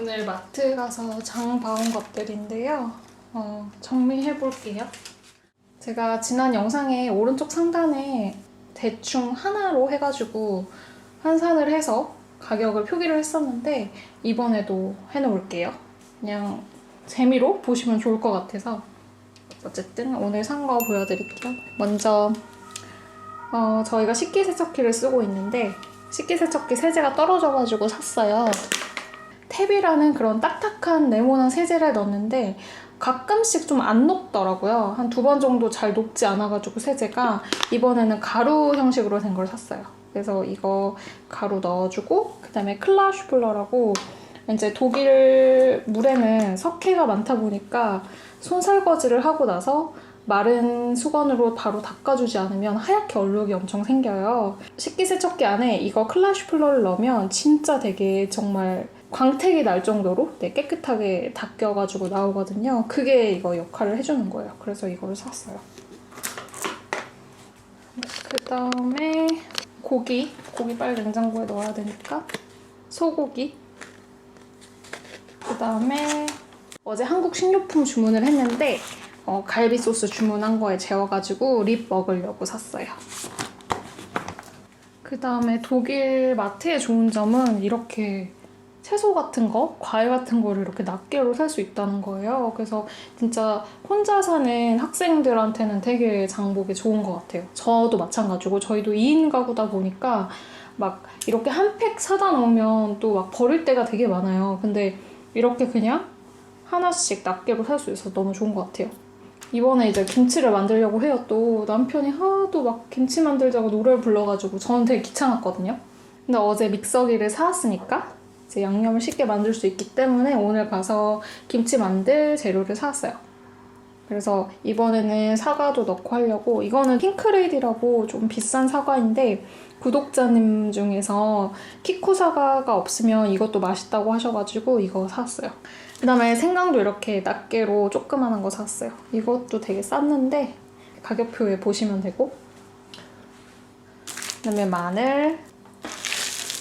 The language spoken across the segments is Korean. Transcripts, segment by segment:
오늘 마트 가서 장 봐온 것들인데요. 어, 정리해 볼게요. 제가 지난 영상에 오른쪽 상단에 대충 하나로 해가지고 환산을 해서 가격을 표기를 했었는데 이번에도 해놓을게요. 그냥 재미로 보시면 좋을 것 같아서 어쨌든 오늘 산 거 보여드릴게요. 먼저 어, 저희가 식기세척기를 쓰고 있는데 식기세척기 세제가 떨어져가지고 샀어요. 탭이라는 그런 딱딱한 네모난 세제를 넣었는데 가끔씩 좀 안 녹더라고요. 한 두 번 정도 잘 녹지 않아가지고 세제가 이번에는 가루 형식으로 된 걸 샀어요. 그래서 이거 가루 넣어주고 그 다음에 클라슈플러라고 이제 독일 물에는 석회가 많다 보니까 손 설거지를 하고 나서 마른 수건으로 바로 닦아주지 않으면 하얗게 얼룩이 엄청 생겨요. 식기세척기 안에 이거 클라슈플러를 넣으면 진짜 되게 정말 광택이 날 정도로 네, 깨끗하게 닦여가지고 나오거든요. 그게 이거 역할을 해주는 거예요. 그래서 이거를 샀어요. 그 다음에 고기. 고기 빨리 냉장고에 넣어야 되니까. 소고기. 그 다음에 어제 한국 식료품 주문을 했는데 어, 갈비 소스 주문한 거에 재워가지고 립 먹으려고 샀어요. 그 다음에 독일 마트의 좋은 점은 이렇게 채소 같은 거, 과일 같은 거를 이렇게 낱개로 살 수 있다는 거예요. 그래서 진짜 혼자 사는 학생들한테는 되게 장복이 좋은 것 같아요. 저도 마찬가지고 저희도 2인 가구다 보니까 막 이렇게 한 팩 사다 놓으면 또 막 버릴 때가 되게 많아요. 근데 이렇게 그냥 하나씩 낱개로 살 수 있어서 너무 좋은 것 같아요. 이번에 이제 김치를 만들려고 해요. 또 남편이 하도 막 김치 만들자고 노래를 불러가지고 저는 되게 귀찮았거든요. 근데 어제 믹서기를 사왔으니까 이제 양념을 쉽게 만들 수 있기 때문에 오늘 가서 김치 만들 재료를 사왔어요. 그래서 이번에는 사과도 넣고 하려고 이거는 핑크레이디라고 좀 비싼 사과인데 구독자님 중에서 키코 사과가 없으면 이것도 맛있다고 하셔가지고 이거 샀어요. 그 다음에 생강도 이렇게 낱개로 조그만한 거 샀어요. 이것도 되게 쌌는데 가격표에 보시면 되고 그 다음에 마늘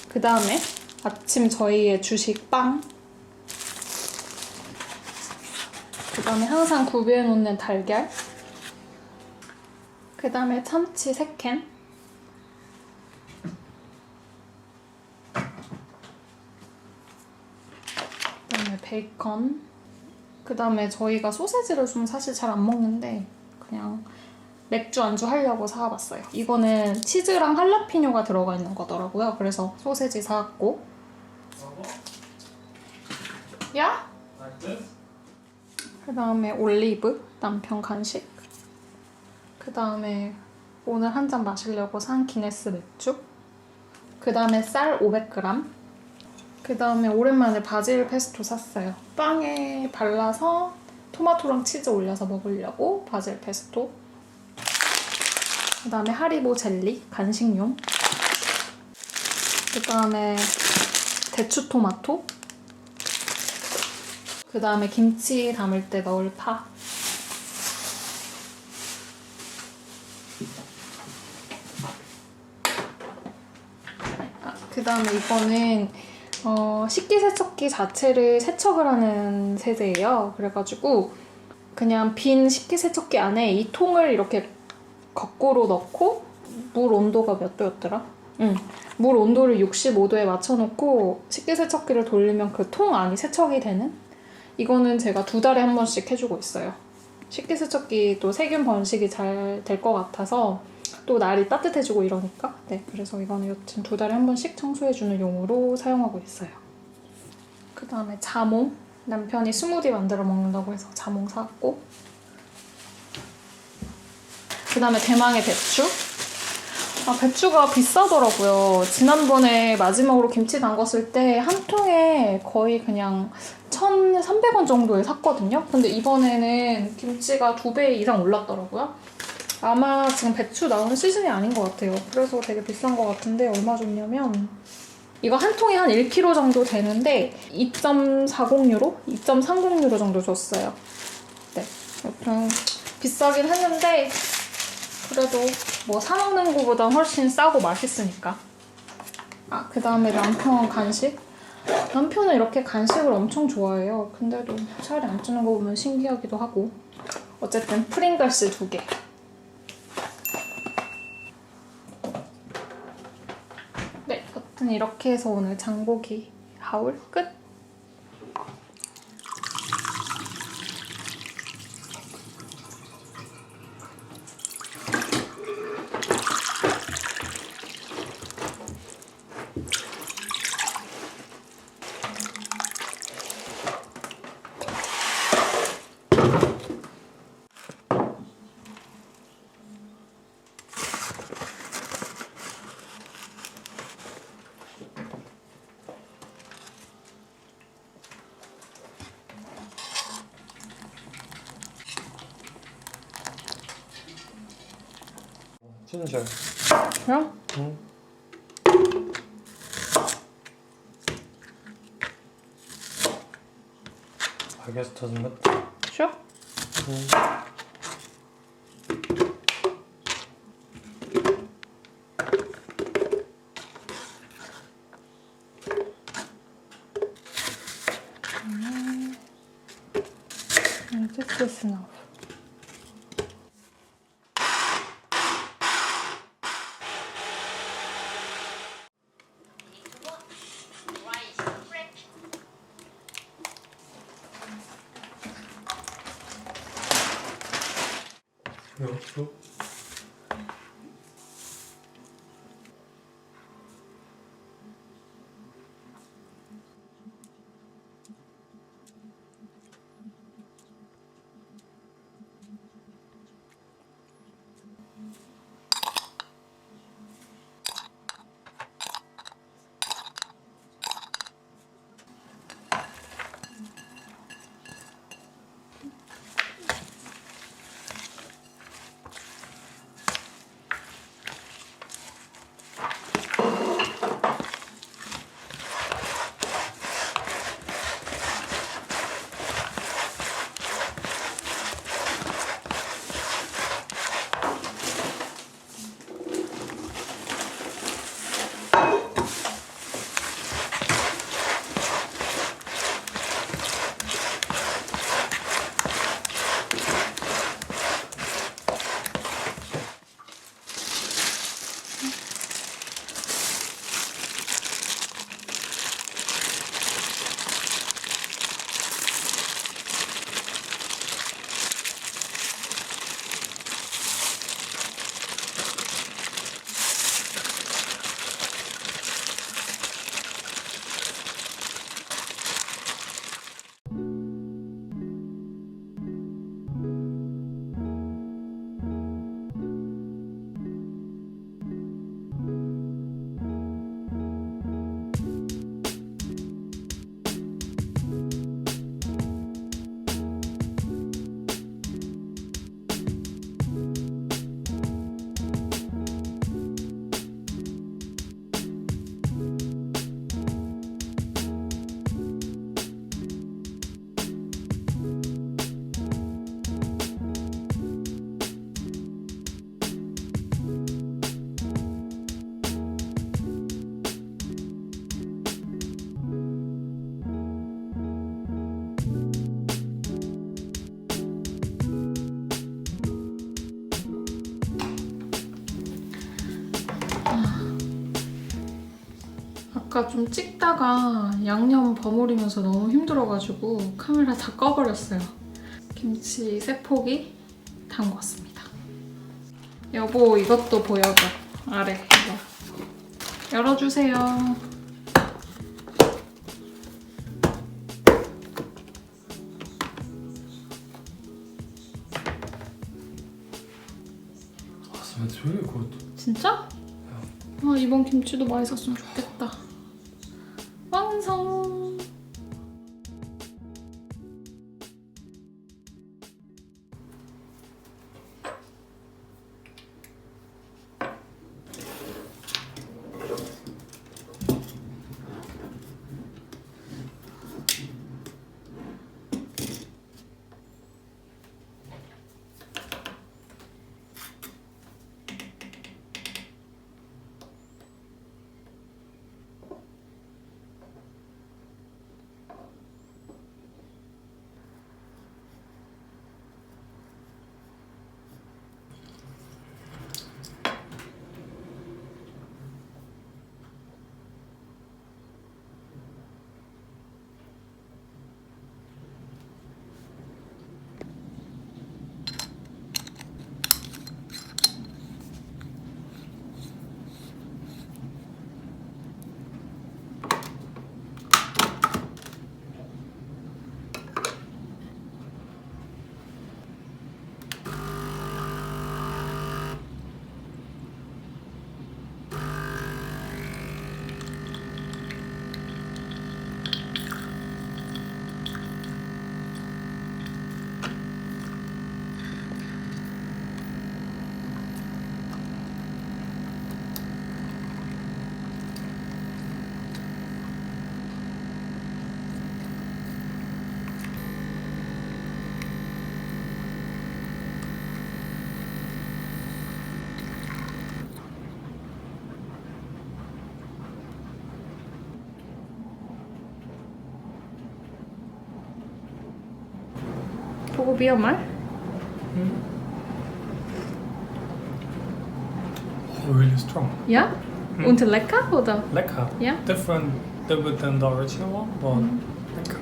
그 다음에 아침 저희의 주식 빵. 그 다음에 항상 구비해 놓는 달걀. 그 다음에 참치 3캔. 그 다음에 베이컨. 그 다음에 저희가 소세지를 좀 사실 잘 안 먹는데 그냥 맥주 안주 하려고 사와봤어요. 이거는 치즈랑 할라피뇨가 들어가 있는 거더라고요. 그래서 소세지 사왔고 야? 그 다음에 올리브 남편 간식 그 다음에 오늘 한 잔 마시려고 산 기네스 맥주 그 다음에 쌀 500g 그 다음에 오랜만에 바질 페스토 샀어요 빵에 발라서 토마토랑 치즈 올려서 먹으려고 바질 페스토 그 다음에 하리보 젤리 간식용 그 다음에 대추 토마토 그 다음에 김치 담을 때 넣을 파. 아, 그 다음에 이거는 어, 식기세척기 자체를 세척을 하는 세제예요. 그래가지고 그냥 빈 식기세척기 안에 이 통을 이렇게 거꾸로 넣고 물 온도가 몇 도였더라? 응. 물 온도를 65도에 맞춰놓고 식기세척기를 돌리면 그 통 안이 세척이 되는 이거는 제가 두 달에 한 번씩 해주고 있어요. 식기세척기 또 세균 번식이 잘 될 것 같아서 또 날이 따뜻해지고 이러니까 네 그래서 이거는 여튼 두 달에 한 번씩 청소해주는 용으로 사용하고 있어요. 그 다음에 자몽 남편이 스무디 만들어 먹는다고 해서 자몽 사왔고 그 다음에 대망의 배추 아, 배추가 비싸더라고요. 지난번에 마지막으로 김치 담갔을 때 한 통에 거의 그냥 1,300원 정도에 샀거든요. 근데 이번에는 김치가 두 배 이상 올랐더라고요. 아마 지금 배추 나오는 시즌이 아닌 것 같아요. 그래서 되게 비싼 것 같은데 얼마 줬냐면 이거 한 통에 한 1kg 정도 되는데 2.40유로? 2.30유로 정도 줬어요. 네. 여튼 비싸긴 했는데 그래도 뭐 사먹는 거보다 훨씬 싸고 맛있으니까. 아, 그 다음에 남편 간식. 남편은 이렇게 간식을 엄청 좋아해요. 근데도 살이 안 찌는 거 보면 신기하기도 하고. 어쨌든 프링글스 두 개. 네, 여튼 이렇게 해서 오늘 장보기 하울 끝. 진짜 그럼 응. Guess it doesn't matter. sure. 음, is enough. 아까 좀 찍다가 양념 버무리면서 너무 힘들어가지고 카메라 다 꺼버렸어요. 김치 세 포기 담궜습니다. 여보 이것도 보여줘. 아래 이거. 열어주세요. Good. 진짜? 아 이번 김치도 맛있었으면 좋겠다. Mal? Oh, really strong. Ja? Hm. Und lecker oder? Lecker. Ja? Different, different than the original one, but lecker.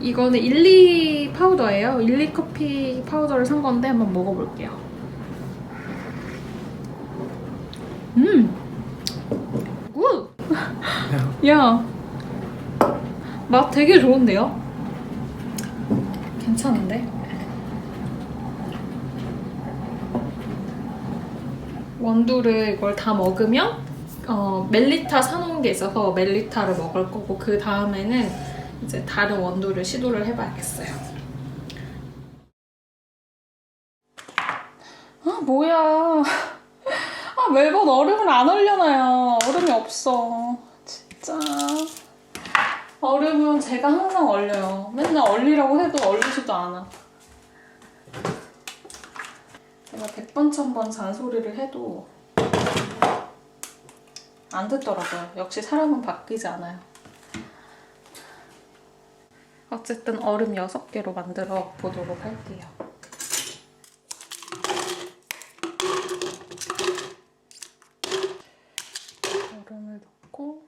이거는 일리 파우더예요. 일리 커피 파우더를 산 건데 한번 먹어볼게요. 음, 굿. Yeah. 야, 맛 되게 좋은데요? 괜찮은데? 원두를 이걸 다 먹으면 어, 멜리타 사놓은 게 있어서 멜리타를 먹을 거고 그 다음에는 이제 다른 원두를 시도를 해봐야겠어요. 아 뭐야? 아 매번 얼음을 안 얼려놔요. 얼음이 없어. 진짜. 얼음은 제가 항상 얼려요. 맨날 얼리라고 해도 얼리지도 않아. 제가 백번 천번 잔소리를 해도 안 듣더라고요. 역시 사람은 바뀌지 않아요. 어쨌든 얼음 6개로 만들어 보도록 할게요. 얼음을 넣고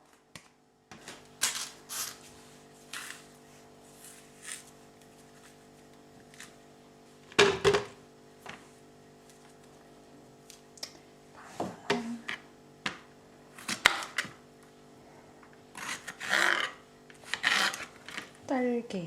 딸기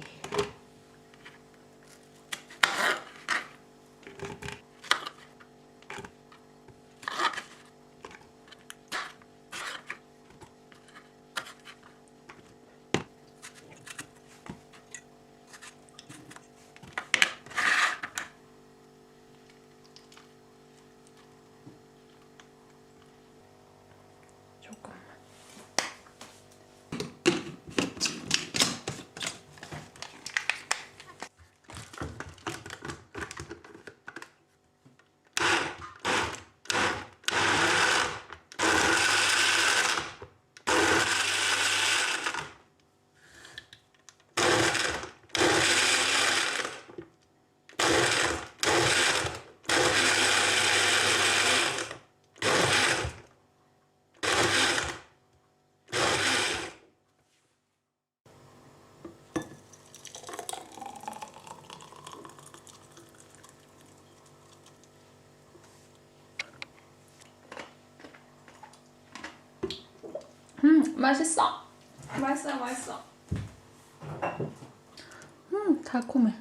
맛있어? 맛있어 맛있어. 음 달콤해.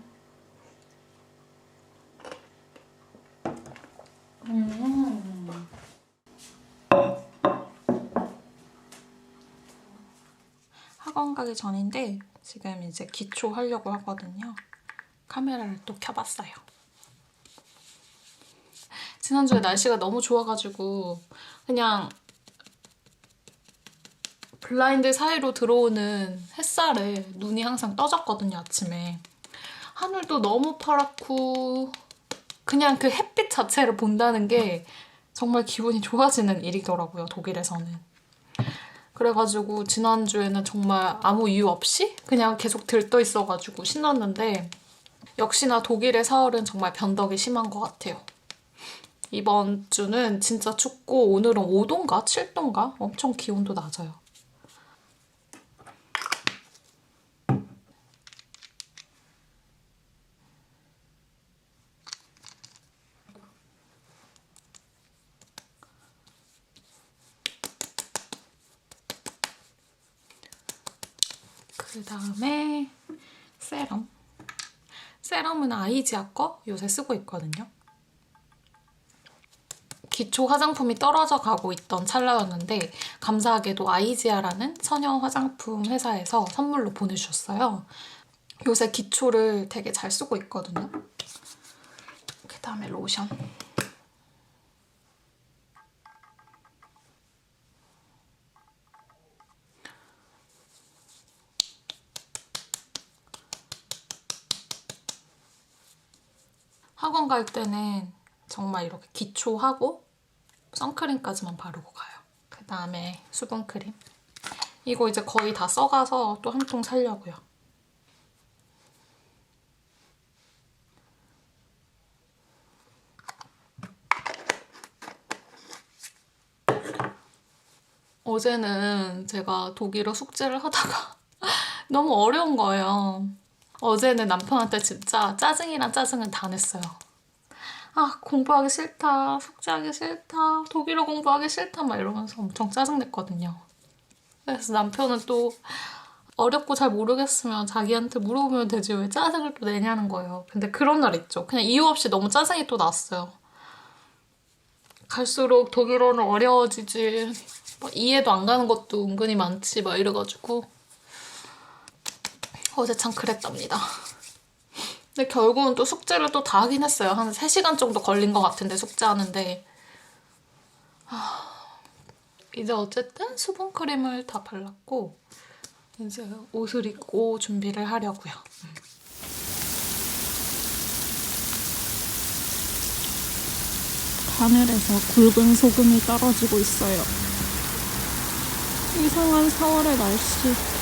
음. 학원 가기 전인데 지금 이제 기초 하려고 하거든요. 카메라를 또 켜봤어요. 지난주에 날씨가 너무 좋아가지고 그냥 블라인드 사이로 들어오는 햇살에 눈이 항상 떠졌거든요, 아침에. 하늘도 너무 파랗고, 그냥 그 햇빛 자체를 본다는 게 정말 기분이 좋아지는 일이더라고요, 독일에서는. 그래가지고 지난주에는 정말 아무 이유 없이 그냥 계속 들떠 있어가지고 신났는데, 역시나 독일의 사월은 정말 변덕이 심한 것 같아요. 이번 주는 진짜 춥고, 오늘은 5도인가? 7도인가? 엄청 기온도 낮아요. 그 다음에 세럼. 세럼은 아이지아 거 요새 쓰고 있거든요. 기초 화장품이 떨어져 가고 있던 찰나였는데 감사하게도 아이지아라는 처녀 화장품 회사에서 선물로 보내주셨어요. 요새 기초를 되게 잘 쓰고 있거든요. 그 다음에 로션. 여행 갈 때는 정말 이렇게 기초하고 선크림까지만 바르고 가요. 그 다음에 수분크림. 이거 이제 거의 다 써가서 또 한 통 살려고요. 어제는 제가 독일어 숙제를 하다가 너무 어려운 거예요. 어제는 남편한테 진짜 짜증이랑 짜증은 다 냈어요. 아, 공부하기 싫다, 숙제하기 싫다, 독일어 공부하기 싫다, 막 이러면서 엄청 짜증냈거든요. 그래서 남편은 또 어렵고 잘 모르겠으면 자기한테 물어보면 되지 왜 짜증을 또 내냐는 거예요. 근데 그런 날 있죠. 그냥 이유 없이 너무 짜증이 또 났어요. 갈수록 독일어는 어려워지지. 막 이해도 안 가는 것도 은근히 많지, 막 이래가지고. 어제 참 그랬답니다. 근데 결국은 또 숙제를 또 다 하긴 했어요. 한 3시간 정도 걸린 것 같은데, 숙제하는데. 아, 이제 어쨌든 수분크림을 다 발랐고, 이제 옷을 입고 준비를 하려고요. 하늘에서 굵은 소금이 떨어지고 있어요. 이상한 4월의 날씨.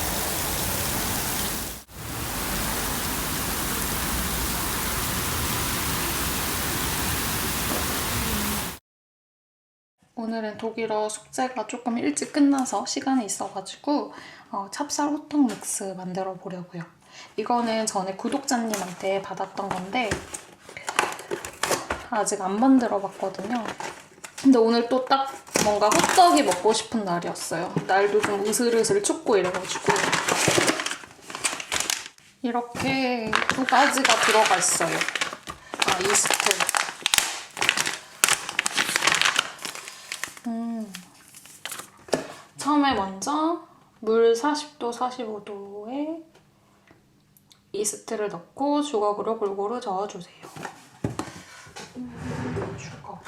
오늘은 독일어 숙제가 조금 일찍 끝나서 시간이 있어가지고 어, 찹쌀 호떡 믹스 만들어 보려고요. 이거는 전에 구독자님한테 받았던 건데 아직 안 만들어 봤거든요. 근데 오늘 또 딱 뭔가 호떡이 먹고 싶은 날이었어요. 날도 좀 으슬으슬 춥고 이래가지고 이렇게 두 가지가 들어가 있어요. 아 이스트. 음. 처음에 먼저 물 40도, 45도에 이스트를 넣고 주걱으로 골고루 저어주세요. 음, 주걱.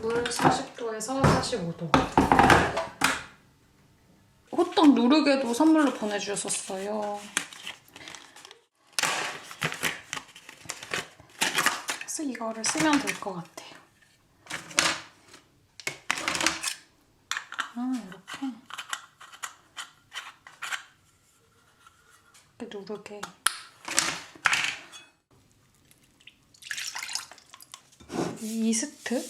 물 40도에서 45도. 호떡 누르게도 선물로 보내주셨어요. 그래서 이거를 쓰면 될 것 같아요. 아, 이렇게. 이 이스트?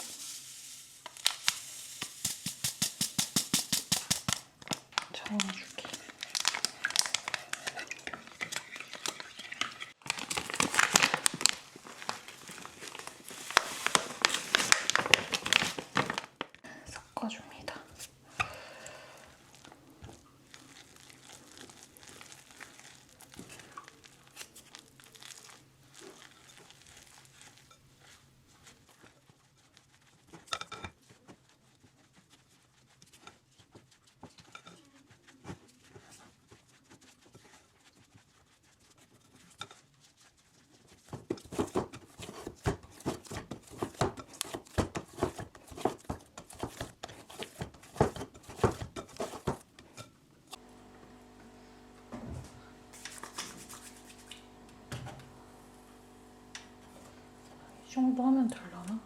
저어주기. 섞어줍니다. 이 정도 하면 되려나?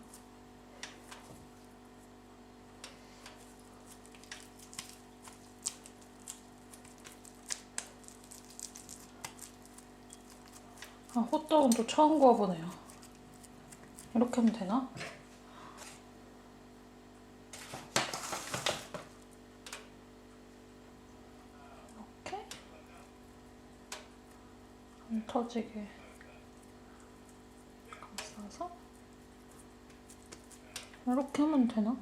아, 호떡은 또 처음 구워보네요. 이렇게 하면 되나? 이렇게? 안 터지게. 감싸서 이렇게 하면 되나?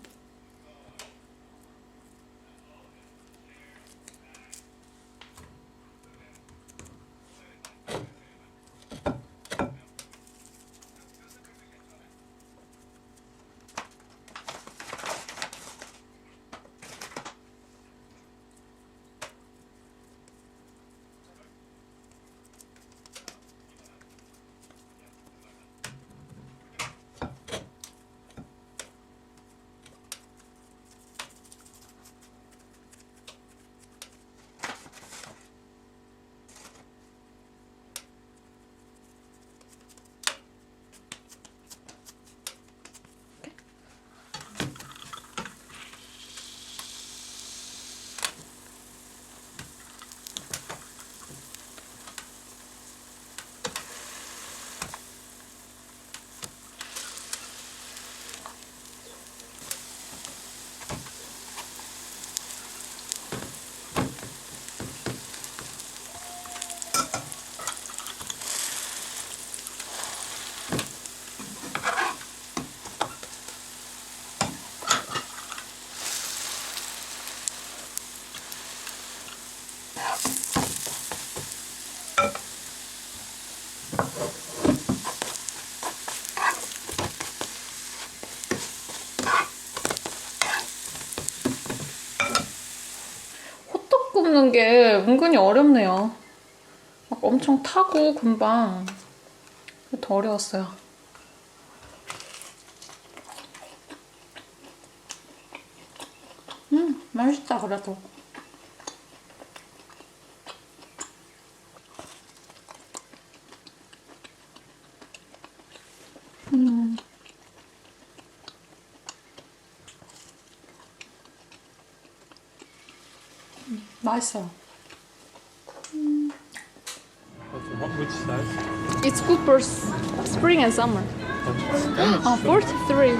굽는 게 은근히 어렵네요. 막 엄청 타고 금방 더 어려웠어요. 음, 맛있다 그래도. 맛있어요. What, which size? It's good for s- spring and summer. 아, 43.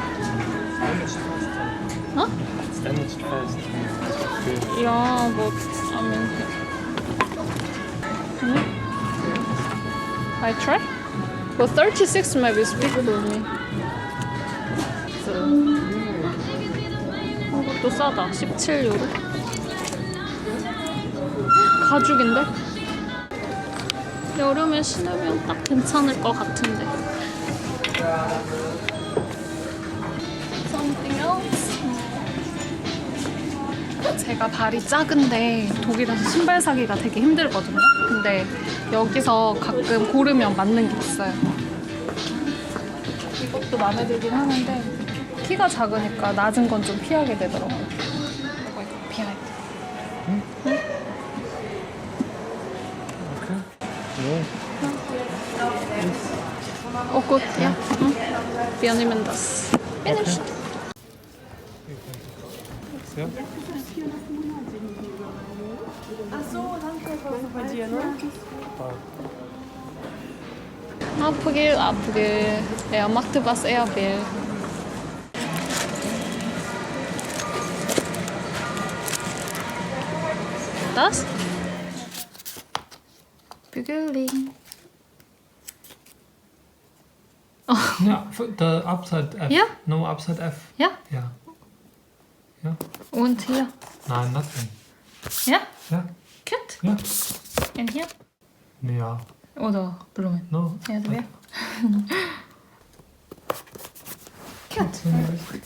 Huh? It's damaged fast. Okay. Yeah, but I mean, hmm? I try. But 36 maybe is big for me. 이것도 싸다. 17유로. 가죽인데? 여름에 신으면 딱 괜찮을 것 같은데. Something else? 제가 발이 작은데 독일에서 신발 사기가 되게 힘들거든요. 근데 여기서 가끔 고르면 맞는 게 있어요. 이것도 마음에 들긴 하는데 키가 작으니까 낮은 건 좀 피하게 되더라고요. 어, 굿. 야. 응. Wir nehmen das. Finished. Ja? Abril, April. Er machte, was er will. Das? The upside F. Ja? No upside F. Ja? Ja. Ja? Und hier. Nein, nothing. Ja? Ja? Gut. Ja? Und hier? Ja. Oder Blumen. No. Ja, das wäre. Gut.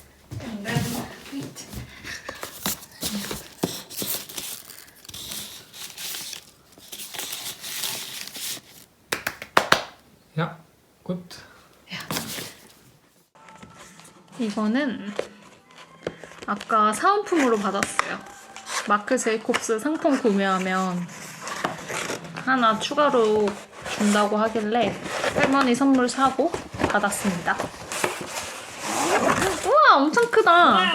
이거는 아까 사은품으로 받았어요. 마크 제이콥스 상품 구매하면 하나 추가로 준다고 하길래 할머니 선물 사고 받았습니다. 우와, 엄청 크다.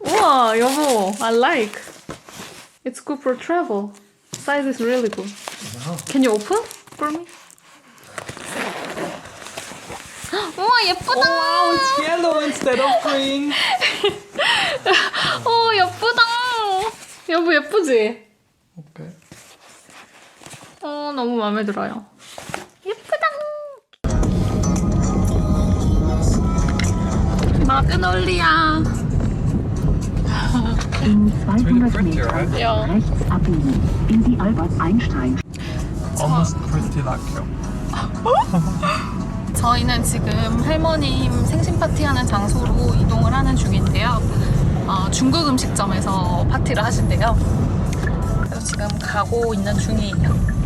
우와, 여보, I like. It's good for travel. Size is really good. Can you open for me? 우와, 예쁘다. it's yellow instead of green. 어 예쁘다. 여보 예쁘지? Okay. 어 너무 마음에 들어요. 예쁘다. 마그놀리아. In really 200 pretty, Metern? Ja. rechts abbiegen in die Albert-Einstein Almost pretty like you. 저희는 지금 할머님 생신 파티하는 장소로 이동을 하는 중인데요. 어, 중국 음식점에서 파티를 하신대요. 그래서 지금 가고 있는 중이에요.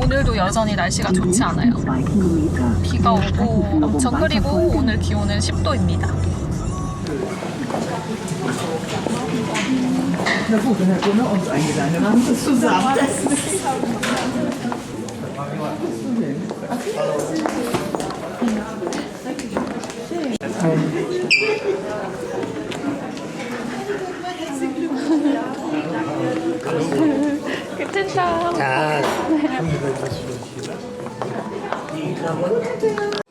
오늘도 여전히 날씨가 좋지 않아요. 2 Kilometer. 비가 오고 엄청 흐리고. 오늘 기온은 10도입니다. Dann hat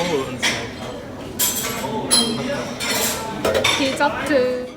inside. 디저트.